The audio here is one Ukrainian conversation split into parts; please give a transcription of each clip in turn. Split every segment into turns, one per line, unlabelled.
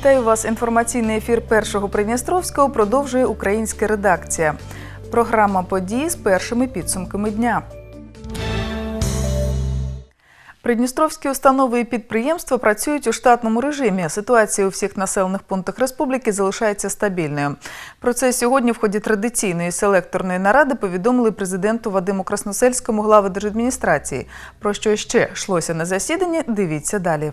Вітаю вас. Інформаційний ефір першого Придністровського продовжує українська редакція. Програма події з першими підсумками дня. Придністровські установи і підприємства працюють у штатному режимі. Ситуація у всіх населених пунктах республіки залишається стабільною. Про це сьогодні в ході традиційної селекторної наради повідомили президенту Вадиму Красносельському глави держадміністрації. Про що ще йшлося на засіданні? Дивіться далі.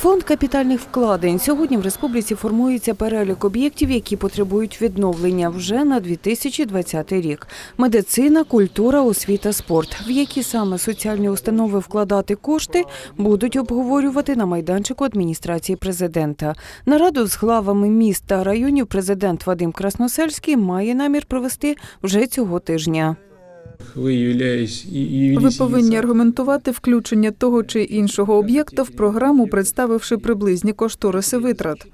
Фонд капітальних вкладень. Сьогодні в республіці формується перелік об'єктів, які потребують відновлення вже на 2020 рік. Медицина, культура, освіта, спорт. В які саме соціальні установи вкладати кошти, будуть обговорювати на майданчику адміністрації президента. Нараду з главами міст та районів президент Вадим Красносельський має намір провести вже цього тижня.
Ви
повинні аргументувати включення того чи іншого об'єкта в програму, представивши приблизні кошториси витрат.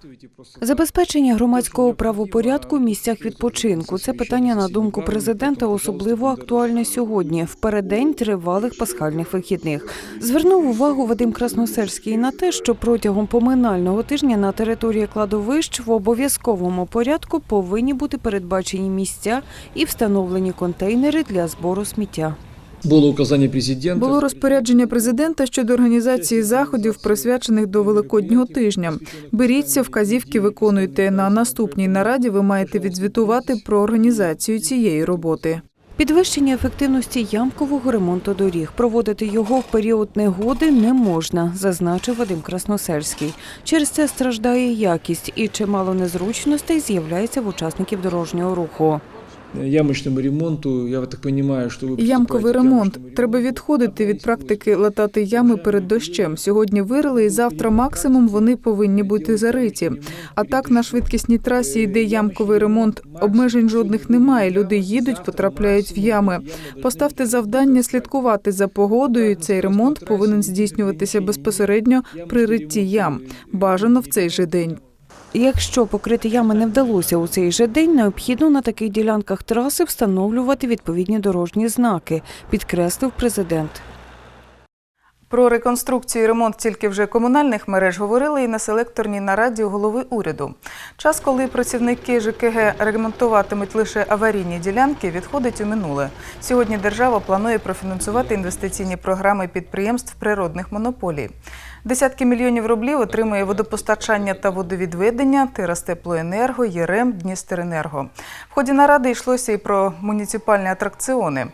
Забезпечення громадського правопорядку в місцях відпочинку. Це питання на думку президента особливо актуальне сьогодні, в переддень тривалих пасхальних вихідних. Звернув увагу Вадим Красносельський на те, що протягом поминального тижня на території кладовищ в обов'язковому порядку повинні бути передбачені місця і встановлені контейнери для збору сміття.
було указання президента.
Було розпорядження президента щодо організації заходів, присвячених до Великоднього тижня. Беріться, вказівки виконуйте. На наступній нараді ви маєте відзвітувати про організацію цієї роботи.
Підвищення ефективності ямкового ремонту доріг. Проводити його в період негоди не можна, зазначив Вадим Красносельський. Через це страждає якість і чимало незручностей з'являється в учасників дорожнього руху.
Ямочному ремонту, я так розумію, що ви
Ямковий ремонт. Треба відходити від практики латати ями перед дощем. Сьогодні вирили, і завтра максимум вони повинні бути зариті. А так на швидкісній трасі йде ямковий ремонт. Обмежень жодних немає. Люди їдуть, потрапляють в ями. Поставте завдання слідкувати за погодою. і Цей ремонт повинен здійснюватися безпосередньо при ритті ям. Бажано в цей же день.
Якщо покрити ями не вдалося у цей же день, необхідно на таких ділянках траси встановлювати відповідні дорожні знаки, підкреслив президент.
Про реконструкцію і ремонт тільки вже комунальних мереж говорили і на селекторній нараді голови уряду. Час, коли працівники ЖКГ ремонтуватимуть лише аварійні ділянки, відходить у минуле. Сьогодні держава планує профінансувати інвестиційні програми підприємств природних монополій. Десятки мільйонів рублів отримує водопостачання та водовідведення, Тирастеплоенерго, ЄРЕМ, Дністеренерго. В ході наради йшлося і про муніципальні атракціони.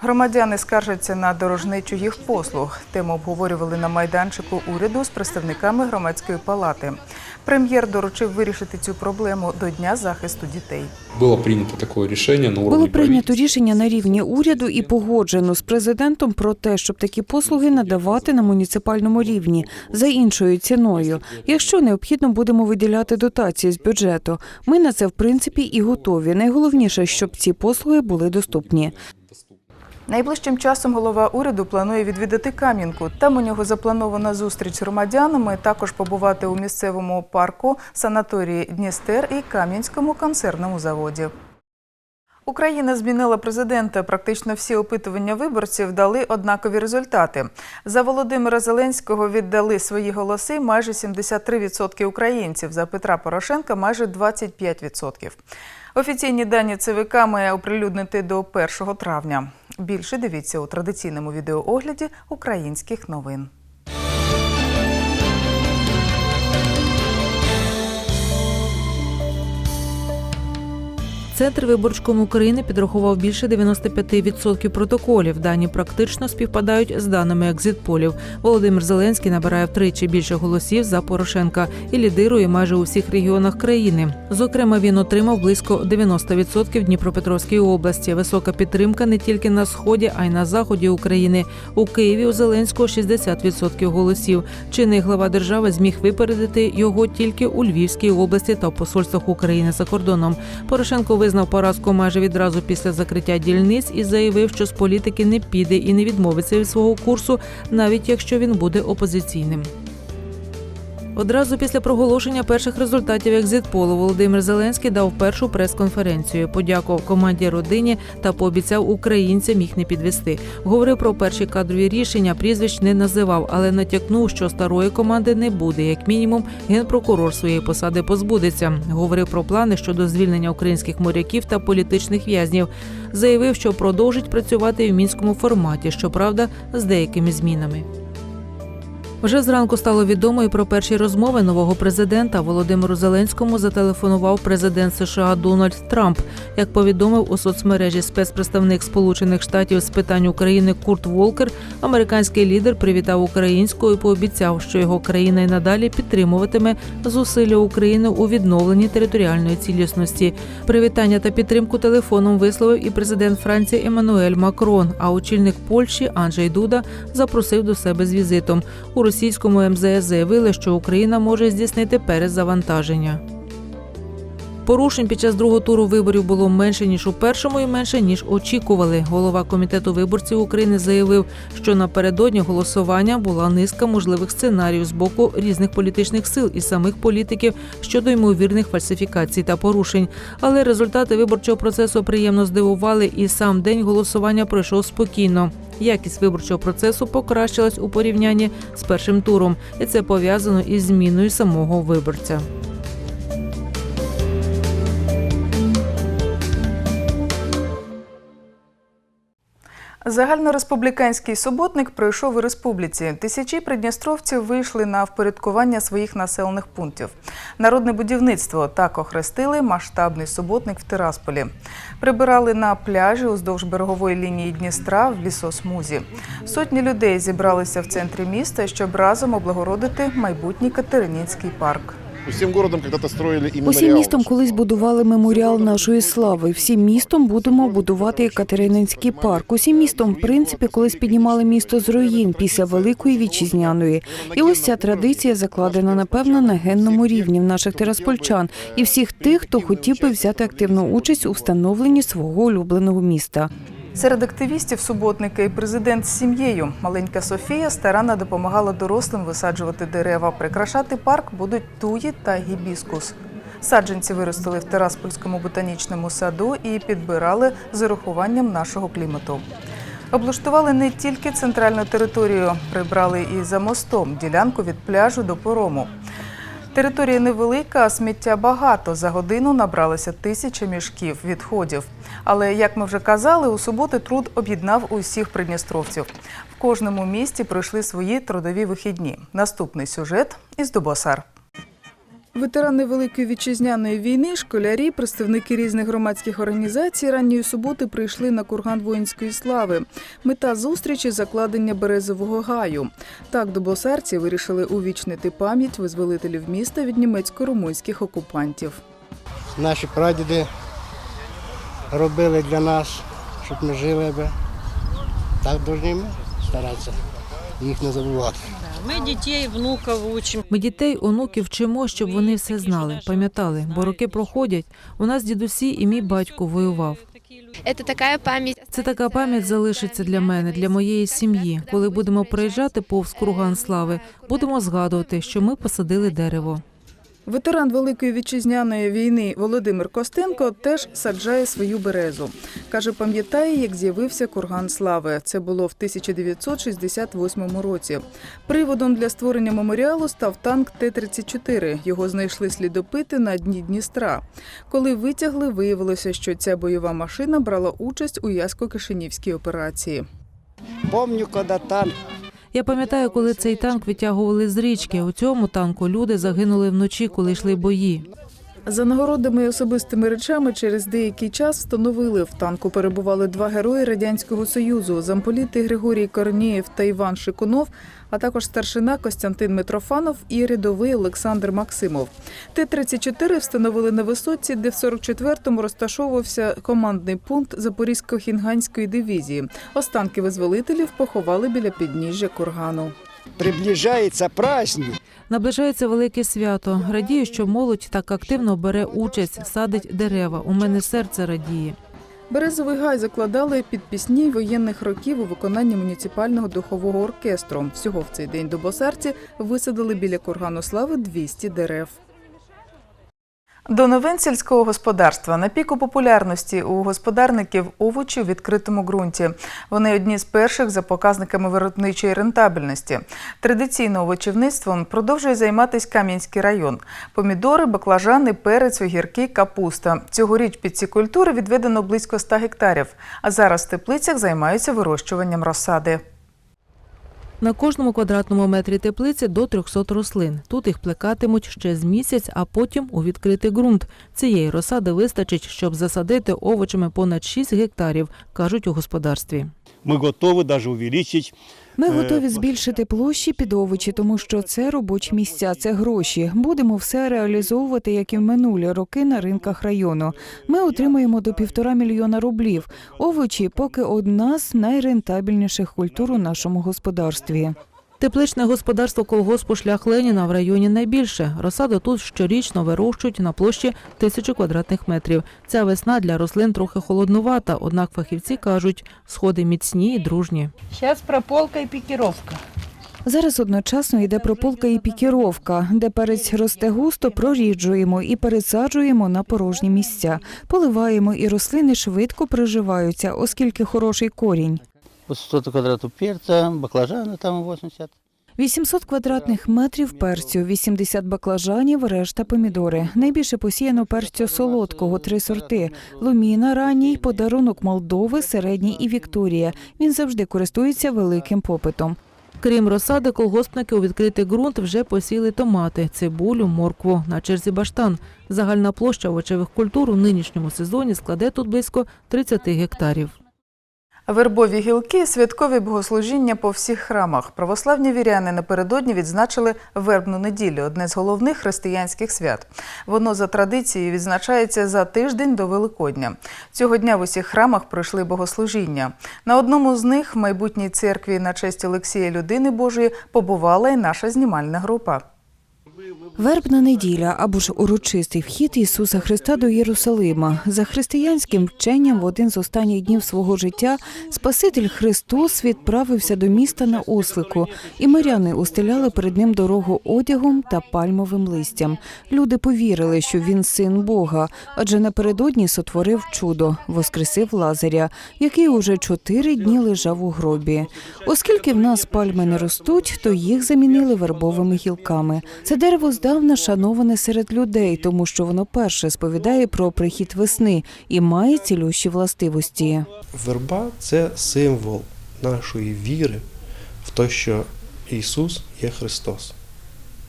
Громадяни скаржаться на дорожничу їх послуг. Тему обговорювали на майданчику уряду з представниками громадської палати. Прем'єр доручив вирішити цю проблему до Дня захисту дітей.
Было принято такое решение на уровне
Було прийнято рішення на рівні уряду і погоджено з президентом про те, щоб такі послуги надавати на муніципальному рівні за іншою ціною. Якщо необхідно, будемо виділяти дотації з бюджету. Ми на це в принципі і готові. Найголовніше, щоб ці послуги були доступні.
Найближчим часом голова уряду планує відвідати Кам'янку. Там у нього запланована зустріч з громадянами, також побувати у місцевому парку, санаторії Дністер і Кам'янському концерному заводі. Україна змінила президента. Практично всі опитування виборців дали однакові результати. За Володимира Зеленського віддали свої голоси майже 73% українців. За Петра Порошенка майже 25%. Офіційні дані ЦВК має оприлюднити до 1 травня. Більше дивіться у традиційному відеоогляді українських новин.
Центр виборчком України підрахував більше 95% протоколів. Дані практично співпадають з даними екзитполів. Володимир Зеленський набирає втричі більше голосів за Порошенка і лідирує майже у всіх регіонах країни. Зокрема, він отримав близько 90% в Дніпропетровській області. Висока підтримка не тільки на сході, а й на заході України. У Києві у Зеленського 60% голосів. Чинний глава держави зміг випередити його тільки у Львівській області та в посольствах України за кордоном. Порошенко визнав поразку майже відразу після закриття дільниць і заявив, що з політики не піде і не відмовиться від свого курсу, навіть якщо він буде опозиційним. Одразу після проголошення перших результатів екзитполу Володимир Зеленський дав першу прес-конференцію. Подякував команді родині та пообіцяв українцям їх не підвести. Говорив про перші кадрові рішення, прізвищ не називав, але натякнув, що старої команди не буде. Як мінімум, генпрокурор своєї посади позбудеться. Говорив про плани щодо звільнення українських моряків та політичних в'язнів. Заявив, що продовжить працювати в мінському форматі, щоправда, з деякими змінами. Вже зранку стало відомо і про перші розмови нового президента Володимиру Зеленському зателефонував президент США Дональд Трамп. Як повідомив у соцмережі спецпредставник Сполучених Штатів з питань України Курт Волкер, американський лідер привітав українську і пообіцяв, що його країна й надалі підтримуватиме зусилля України у відновленні територіальної цілісності. Привітання та підтримку телефоном висловив і президент Франції Еммануель Макрон. А очільник Польщі Анджей Дуда запросив до себе з візитом. У російському МЗС заявили, що Україна може здійснити перезавантаження. Порушень під час другого туру виборів було менше ніж у першому і менше ніж очікували. Голова комітету виборців України заявив, що напередодні голосування була низка можливих сценаріїв з боку різних політичних сил і самих політиків щодо ймовірних фальсифікацій та порушень. Але результати виборчого процесу приємно здивували, і сам день голосування пройшов спокійно. Якість виборчого процесу покращилась у порівнянні з першим туром, і це пов'язано із зміною самого виборця.
Загальнореспубліканський суботник пройшов у республіці. Тисячі придністровців вийшли на впорядкування своїх населених пунктів. Народне будівництво так охрестили масштабний суботник в Тирасполі. Прибирали на пляжі уздовж берегової лінії Дністра в лісосмузі. Сотні людей зібралися в центрі міста, щоб разом облагородити майбутній Катеринінський парк.
Усім городом когда-то строили і
Усім містом колись будували меморіал нашої слави. Всім містом будемо будувати Екатерининський парк. Усім містом, в принципі, колись піднімали місто з руїн після великої вітчизняної. І ось ця традиція закладена напевно на генному рівні в наших тераспольчан і всіх тих, хто хотів би взяти активну участь у встановленні свого улюбленого міста.
Серед активістів суботника і президент з сім'єю. Маленька Софія старанно допомагала дорослим висаджувати дерева. Прикрашати парк будуть туї та гібіскус. Саджанці виростили в Тераспольському ботанічному саду і підбирали з урахуванням нашого клімату. Облаштували не тільки центральну територію, прибрали і за мостом ділянку від пляжу до порому. Територія невелика, а сміття багато. За годину набралося тисяча мішків відходів. Але, як ми вже казали, у суботи труд об'єднав усіх придністровців. В кожному місті пройшли свої трудові вихідні. Наступний сюжет із Дубосар. Ветерани Великої вітчизняної війни, школярі, представники різних громадських організацій ранньої суботи прийшли на курган воїнської слави. Мета зустрічі закладення березового гаю. Так дубосарці вирішили увічнити пам'ять визволителів міста від німецько-румунських окупантів.
Наші прадіди робили для нас, щоб ми жили. Так повинні ми старатися їх не забувати.
Ми дітей, внуків учимо.
Ми дітей, онуків вчимо, щоб вони все знали, пам'ятали, бо роки проходять. У нас дідусі і мій батько воював.
Це така память.
Це така пам'ять залишиться для мене, для моєї сім'ї. Коли будемо проїжджати повз курган слави, будемо згадувати, що ми посадили дерево.
Ветеран Великої вітчизняної війни Володимир Костенко теж саджає свою березу. Каже, пам'ятає, як з'явився курган слави. Це було в 1968 році. Приводом для створення меморіалу став танк Т-34. Його знайшли слідопити на дні Дністра. Коли витягли, виявилося, що ця бойова машина брала участь у Ясько-Кишинівській операції.
Помню, коли танк
Я пам'ятаю, коли цей танк витягували з річки. У цьому танку люди загинули вночі, коли йшли бої.
За нагородами і особистими речами через деякий час встановили в танку перебували два герої радянського союзу: замполіти Григорій Корнієв та Іван Шикунов, а також старшина Костянтин Митрофанов і рядовий Олександр Максимов. Т-34 встановили на висоці, де в 44-му розташовувався командний пункт Запорізько-Хінганської дивізії. Останки визволителів поховали біля підніжжя кургану.
приближається праздник.
Наближається велике свято. Радію, що молодь так активно бере участь, садить дерева. У мене серце радіє.
Березовий гай закладали під пісні воєнних років у виконанні муніципального духового оркестру. Всього в цей день до босарці висадили біля кургану слави 200 дерев. До новин сільського господарства на піку популярності у господарників овочі у відкритому ґрунті. Вони одні з перших за показниками виробничої рентабельності. Традиційно овочівництвом продовжує займатися Кам'янський район. Помідори, баклажани, перець, огірки, капуста. Цьогоріч під ці культури відведено близько 100 гектарів. А зараз в теплицях займаються вирощуванням розсади.
На кожному квадратному метрі теплиці до 300 рослин. Тут їх плекатимуть ще з місяць, а потім у відкритий ґрунт. Цієї розсади вистачить, щоб засадити овочами понад 6 гектарів, кажуть у господарстві.
Ми готові навіть увеличить.
Ми
Е,
готові збільшити площі під овочі, тому що це робочі місця, це гроші. Будемо все реалізовувати, як і в минулі роки на ринках району. Ми отримаємо до півтора мільйона рублів. Овочі поки одна з найрентабельніших культур у нашому господарстві.
Тепличне господарство колгоспу шлях Леніна в районі найбільше. Розсаду тут щорічно вирощують на площі тисячу квадратних метрів. Ця весна для рослин трохи холоднувата, однак фахівці кажуть, сходи міцні і дружні.
Сейчас прополка и пикировка.
Зараз одночасно йде прополка і пікіровка, де перець росте густо, проріджуємо і пересаджуємо на порожні місця. Поливаємо і рослини швидко приживаються, оскільки хороший корінь.
По 100 квадратов перца, баклажаны там 80.
800 квадратних метрів перцю, 80 баклажанів, решта помідори. Найбільше посіяно перцю солодкого, три сорти. Луміна, ранній, подарунок Молдови, середній і Вікторія. Він завжди користується великим попитом.
Крім розсади, колгоспники у відкритий ґрунт вже посіли томати, цибулю, моркву. На черзі баштан. Загальна площа овочевих культур у нинішньому сезоні складе тут близько 30 гектарів.
Вербові гілки святкові богослужіння по всіх храмах. Православні віряни напередодні відзначили вербну неділю, одне з головних християнських свят. Воно за традицією відзначається за тиждень до Великодня. Цього дня в усіх храмах пройшли богослужіння. На одному з них в майбутній церкві на честь Олексія Людини Божої побувала і наша знімальна група.
Вербна неділя або ж урочистий вхід Ісуса Христа до Єрусалима. За християнським вченням в один з останніх днів свого життя Спаситель Христос відправився до міста на ослику, і миряни устеляли перед ним дорогу одягом та пальмовим листям. Люди повірили, що він син Бога, адже напередодні сотворив чудо, воскресив Лазаря, який уже чотири дні лежав у гробі. Оскільки в нас пальми не ростуть, то їх замінили вербовими гілками. Це дерево здавна шановане серед людей, тому що воно перше сповідає про прихід весни і має цілющі властивості.
Верба це символ нашої віри в те, що Ісус є Христос.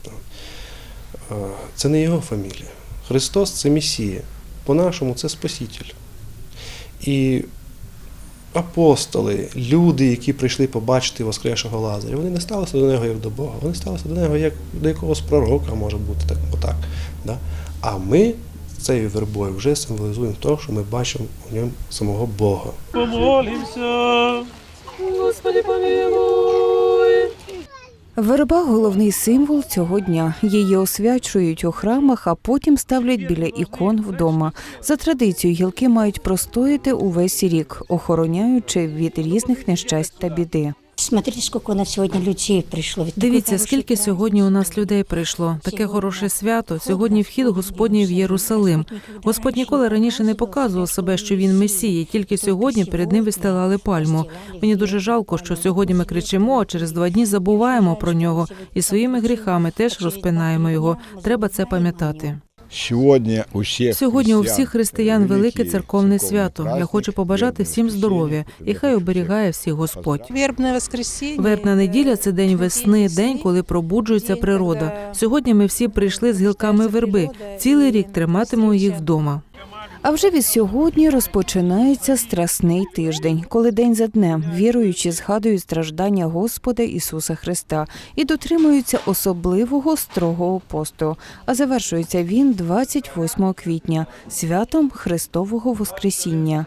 Е, Це не Його фамілія. Христос це Месія. По-нашому це Спаситель. І апостоли, люди, які прийшли побачити Воскрешого Лазаря, вони не сталися до нього як до Бога, вони сталися до нього як до якогось пророка, може бути так. Отак, да? А ми цією вербою вже символізуємо те, що ми бачимо у ньому самого Бога.
Верба головний символ цього дня. Її освячують у храмах, а потім ставлять біля ікон вдома. За традицією, гілки мають простояти увесь рік, охороняючи від різних нещасть та біди.
Смотрите, сколько у нас сегодня людей пришло.
Дивіться, скільки сьогодні у нас людей прийшло. Таке хороше свято. Сьогодні вхід Господній в Єрусалим. Господь ніколи раніше не показував себе, що він месія. Тільки сьогодні перед ним вистилали пальму. Мені дуже жалко, що сьогодні ми кричимо, а через два дні забуваємо про нього і своїми гріхами теж розпинаємо його. Треба це пам'ятати.
Сьогодні у всіх
Сьогодні у всіх християн велике церковне свято. Я хочу побажати всім здоров'я і хай оберігає всіх Господь.
Вербне воскресіння.
Вербна неділя це день весни, день, коли пробуджується природа. Сьогодні ми всі прийшли з гілками верби. Цілий рік триматимемо їх вдома.
А вже від сьогодні розпочинається страсний тиждень, коли день за днем віруючі згадують страждання Господа Ісуса Христа і дотримуються особливого строгого посту. А завершується він 28 квітня, святом Христового Воскресіння.